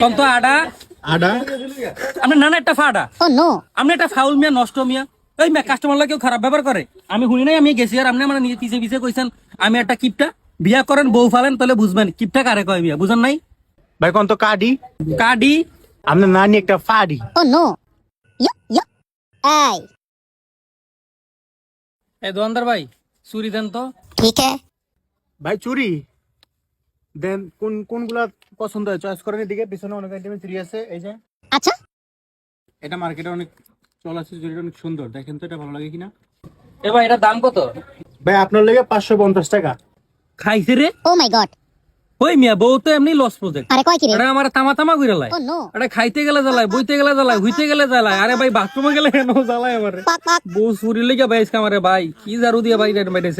তন্ত আডা। আডা? আপনি একটা ফাডা। ও নো একটা ফাউল মিয়া নষ্ট মিয়া। এই কাস্টমার লাগে খারাপ ব্যবহার করে। আমি শুনি নাই আমি গেছি আর আপনি আমার নিজে পিছে পিছে কইছেন আমি একটা কিপটা। বিয়া করেন বউ ফালেন তাহলে বুঝবেন কিপটা কারে কয় মিয়া বুঝেন নাই? ভাই কন্ত কাডি? কাডি। আপনি নানি একটা ফাডি। ও নো এই। এ দোকানদার ভাই চুরি দেন তো। ঠিক আছে ভাই চুরি? দেন কোন কোনগুলা পছন্দ হয়? চয়েস করেন এদিকে পিছনে অনেক আইটেম থ্রি আছে এই যে। আচ্ছা। এটা মার্কেটে অনেক চল আছে যেটা অনেক সুন্দর। দেখেন তো এটা ভালো লাগে কিনা? এ ভাই এটা দাম কত? ভাই আপনার লাগে 550 টাকা। খাইছে রে। ও মাই গড ওই মিয়া বউ তো এমনি লস প্রজেক্ট আরে কয় কি রে? আরে আমার তামা তামা কইরা লাই। oh আরে খাইতে গেলে জ্বালায় বইতে গেলে জ্বালায় হইতে গেলে জ্বালায়। আরে ভাই বাথরুমে গেলে কেন জ্বালায় আমারে? বউ চুরি লেগে ভাই আমারে ভাই কি জারু দিয়া ভাই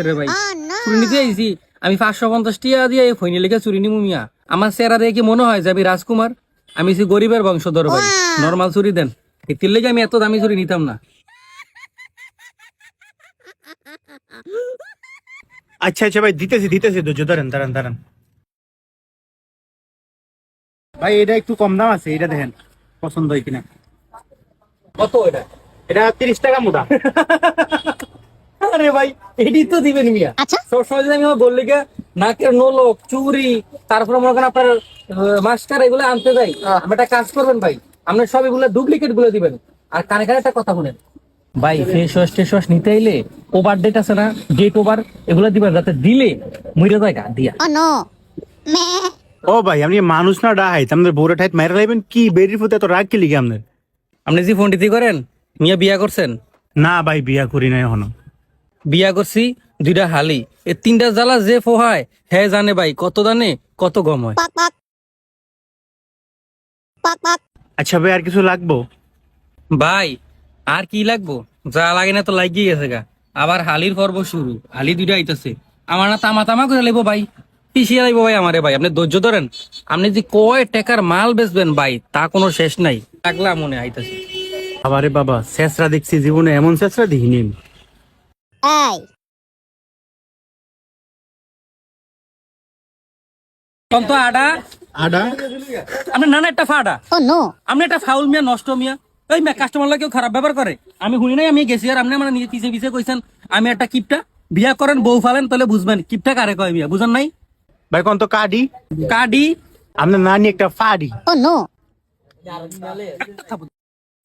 রে ভাই। আ না। চুরি নিতে আইছি। আমি পাঁচশো পঞ্চাশ টিয়া দিয়ে এই ফৈনি লেগে চুরি নিমু মিয়া। আমার চেহারা দেখে কি মনে হয় যে আমি রাজকুমার। আমি সে গরিবের বংশধর ভাই. নর্মাল চুরি দেন। এটির লেগে আমি এত দামি চুরি নিতাম না। আচ্ছা আচ্ছা ভাই দিতেছি দিতেছি ধৈর্য ধরেন দাঁড়ান দাঁড়ান। ভাই এটা একটু কম দাম আছে এটা দেখেন পছন্দ হয় কিনা। কত এটা? এটা তিরিশ টাকা মোটা। আরে ভাই এটি তো দিবেন মিয়া। আচ্ছা। সব সময় যদি আমি আমার বললি গে নাকের নোলক চুরি তারপরে মনে করেন আপনার মাস্টার এগুলো আনতে যাই। আপনি একটা কাজ করবেন ভাই আপনার সব এগুলো ডুপ্লিকেটগুলো দিবেন। আর কানে কানে একটা কথা শুনেন ভাই ফেস ওয়াশ টেস ওয়াশ নিতে এলে ওভার ডেট আছে না? ডেট ওভার এগুলো দিবেন যাতে দিলে মরে যায় গা দিয়া। Oh ও ভাই আপনি মানুষ না ডাহাই। আপনাদের বউরে ঠাইত মাইরা লাইবেন কি? বেরির ফুতে এত রাগ কি লিগে আপনার আপনি যে ফোন টিতি করেন মিয়া বিয়া করছেন? না ভাই বিয়া করি নাই এখনও। বিয়া করছি দুইটা হালি। এই তিনটা জ্বালা যে ফোহায় হ্যাঁ জানে ভাই কত দানে কত গম হয়. আচ্ছা ভাই আর কিছু লাগবো? ভাই আর কি লাগবো? যা লাগে না তো লাগিয়ে গেছে গা। আবার হালির পর্ব শুরু। হালি দুইটা আইতাছে। আমার না তামা তামা করে লাগবো ভাই। পিছিয়ে লাগবো ভাই আমারে ভাই। আপনি ধৈর্য ধরেন। আপনি যে কয় টাকার মাল বেচবেন ভাই তা কোনো শেষ নাই। লাগলা মনে আইতাছে। আবারে বাবা শেষরা দেখছি জীবনে এমন শেষরা দেখিনি আমি। Hey. তন্ত আডা। আডা? আপনি নানা একটা ফাডা। Oh no. আপনি একটা ফাউল মিয়া নষ্ট মিয়া। ওই মিয়া কাস্টমার কেউ খারাপ ব্যবহার করে। আমি শুনি নাই আমি গেছি আর আপনি আমার নিজে পিছে পিছে কইছেন আমি একটা কিপটা। বিয়া করেন বউ ফালেন তাহলে বুঝবেন কিপটা কারে কয় মিয়া বুঝেন নাই? ভাই কোন তো কাডি? কাডি। আপনার নানি একটা ফাডি। Oh no.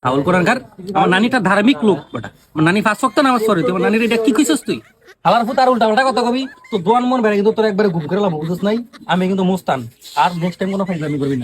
ফাউল কোরআন কার? আমার নানিটা ধার্মিক লোক, বেটা। আমার নানি ফাঁস শক্ত না আমার সরি নানির এটা কি কইছিস তুই? আলার ফুট আর উল্টা উল্টা কথা কবি। তো দোয়ান মন বেড়ে কিন্তু তোর একবারে ঘুম করে লাভ নাই? আমি কিন্তু মুস্তান। আর নেক্সট টাইম কোনো ফাইজলামি করবি না।